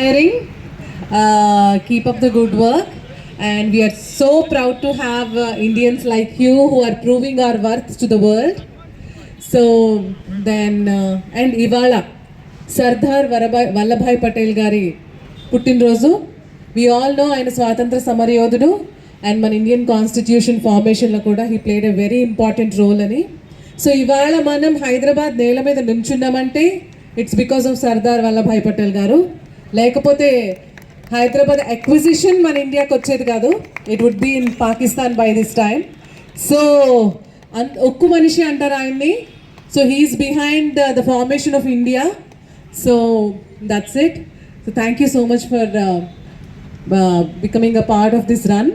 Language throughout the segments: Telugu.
Uh, keep up the good work. And we are so proud to have uh, Indians like you who are proving our worth to the world. So then, uh, and ఇవాళ సర్దార్ వరభాయ్ వల్లభాయ్ పటేల్ గారి పుట్టినరోజు వి ఆల్ నో ఆయన స్వాతంత్ర సమరయోధుడు అండ్ మన ఇండియన్ కాన్స్టిట్యూషన్ ఫార్మేషన్లో కూడా he played a very important role అని సో ఇవాళ మనం హైదరాబాద్ నేల మీద నుంచున్నామంటే it's because of Sardar Vallabhbhai Patel garu లేకపోతే హైదరాబాద్ అక్విజిషన్ మన ఇండియాకి వచ్చేది కాదు. It would be in Pakistan by this time so అన్ ఒక్కు మనిషి అంటారు ఆయన్ని. So he's behind the formation of India so that's it so thank you so much for becoming a part of this run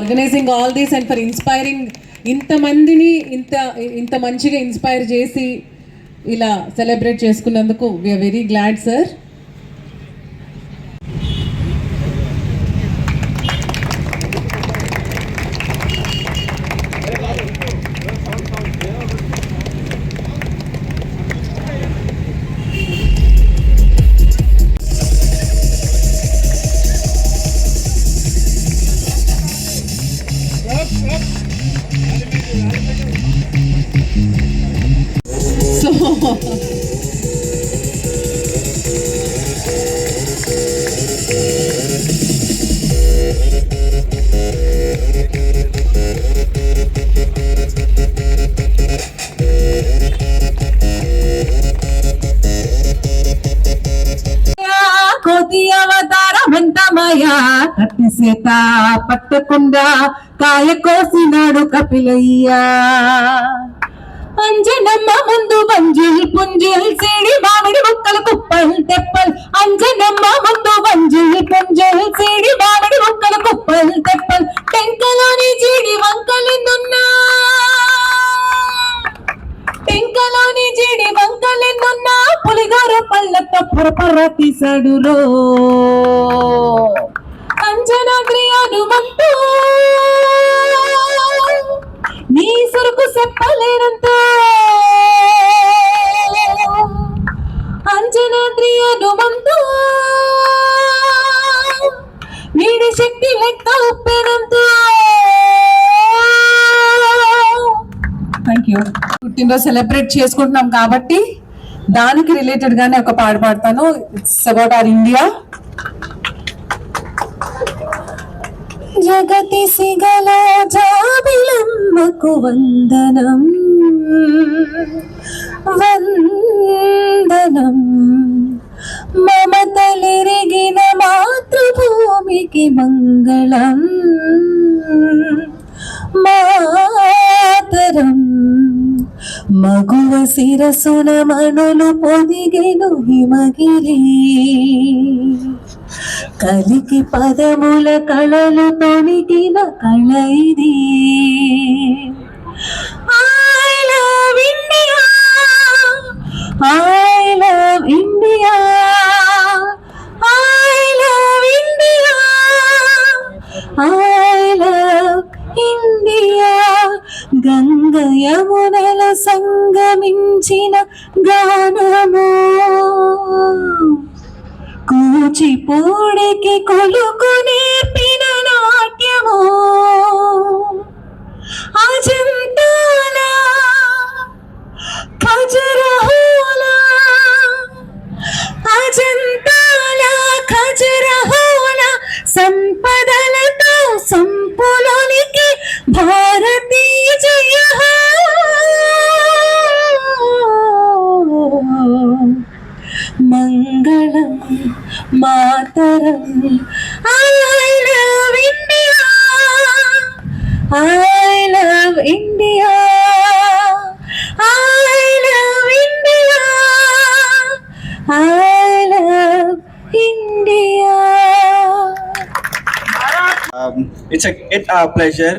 organizing all these and for inspiring ఇంతమందిని ఇంత ఇంత మంచిగా ఇన్స్పైర్ చేసి ఇలా సెలబ్రేట్ చేసుకున్నందుకు వీఆర్ వెరీ గ్లాడ్ సార్ అవతారమంతమయా కత్తి సీత పట్టకుండా కాయ కోసినాడు కపిలయ్యా. అంజనమ్మ ముందు వంజిల్ పుంజిల్ సిడి మామిడి ముక్కలు కుప్పల్ తెప్పల్. అంజనమ్మ ముందు వంజిల్ పుంజిల్ సిడి మామిడి ముక్కలు కుప్పల్ తెప్పల్. టెంకలోని జీడి వంకలిందున్నా టెంకలోని జీడి వంకలెన్నున్నా పులిగారు పళ్ళతో పొరపర తీసాడు రో. అంజనాద్రి హనుమంతు. నీ సరుకు చెప్పలేనంత. అంజనాద్రి హనుమంతు వీడి శక్తి లెక్క ఉప్పెనంత. థ్యాంక్ యూ పుట్టినరోజు సెలబ్రేట్ చేసుకుంటున్నాం కాబట్టి దానికి రిలేటెడ్ గానే ఒక పాట పాడతాను. ఇట్స్ అబౌట్ ఆర్ ఇండియా జగతి సిగల జాబిలమ్మకు వందనం. వందనం. మమతలిరిగిన మాతృభూమికి మంగళం. మాతరం. మగువ శిరసున మనులు పొదిగెను హిమగిరి. కలికి పదముల కళలు తొణికిన కళ ఇది I కూచిపూడికి కొలుకు నేర్పిన నాట్యము. అజంతాల ఖజరహోల అజంతాల ఖజరహోల సంపదలతో సంపులోనికి భారతీయ జయ. మంగళం. మాతరం. I love India I love India I love India I love India it's um, it's a it a pleasure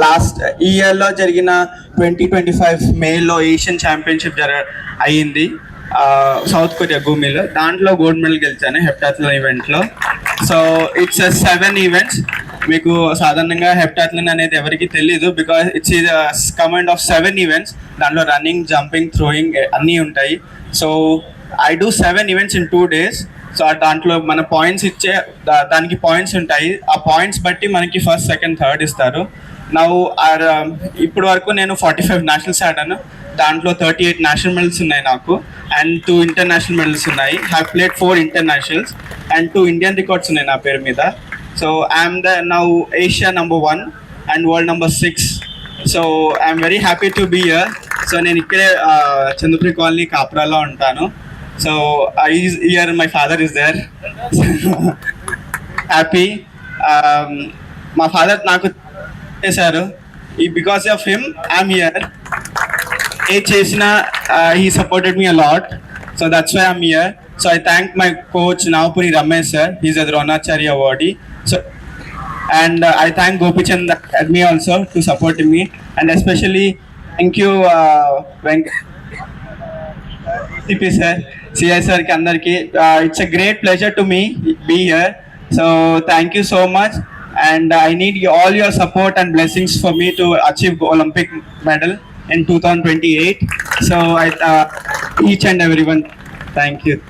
last ఈ ఇయర్లో జరిగిన ట్వంటీ ట్వంటీ ఫైవ్ మేలో ఏషియన్ ఛాంపియన్షిప్ జర అయ్యింది. సౌత్ కొరియా భూమిలో. దాంట్లో గోల్డ్ మెడల్ గెలిచాను హెప్టాథ్లన్ ఈవెంట్లో సో ఇట్స్ సెవెన్ ఈవెంట్స్ మీకు సాధారణంగా హెప్టాథ్లన్ అనేది ఎవరికి తెలియదు because it's command of seven events దాంట్లో రన్నింగ్ జంపింగ్ థ్రోయింగ్ అన్నీ ఉంటాయి. So I do seven events in two days so దాంట్లో మన పాయింట్స్ ఇచ్చే దానికి పాయింట్స్ ఉంటాయి. ఆ పాయింట్స్ బట్టి మనకి ఫస్ట్ సెకండ్ థర్డ్ ఇస్తారు. నవ్వు ఆర్ ఇప్పటి వరకు నేను ఫార్టీ ఫైవ్ నేషనల్స్ ఆడాను. దాంట్లో థర్టీ ఎయిట్ నేషనల్ మెడల్స్ ఉన్నాయి నాకు అండ్ టూ ఇంటర్నేషనల్ మెడల్స్ ఉన్నాయి. Have played four internationals and two Indian records ఉన్నాయి నా పేరు మీద. So I'm the now Asia number one and world number six so I'm very happy to be here so నేను ఇక్కడే చంద్రపురి కాలనీ కాపురాలో ఉంటాను. So year my father is there happy మా ఫాదర్ నాకు చేశారు. ఈ because of him I'm here ఏ చేసినా he supported me a lot so that's why I'm here so I thank my coach Nagapuri Ramesh sir he's a Dronacharya awardee so and uh, I thank Gopichand at me also to support me and especially thank you uh, Venk CP sir, CI sir ki andarki. Uh, it's a great pleasure to me be here. So thank you so much and I need all your support and blessings for me to achieve Olympic medal in 2028. So I uh, each and everyone thank you.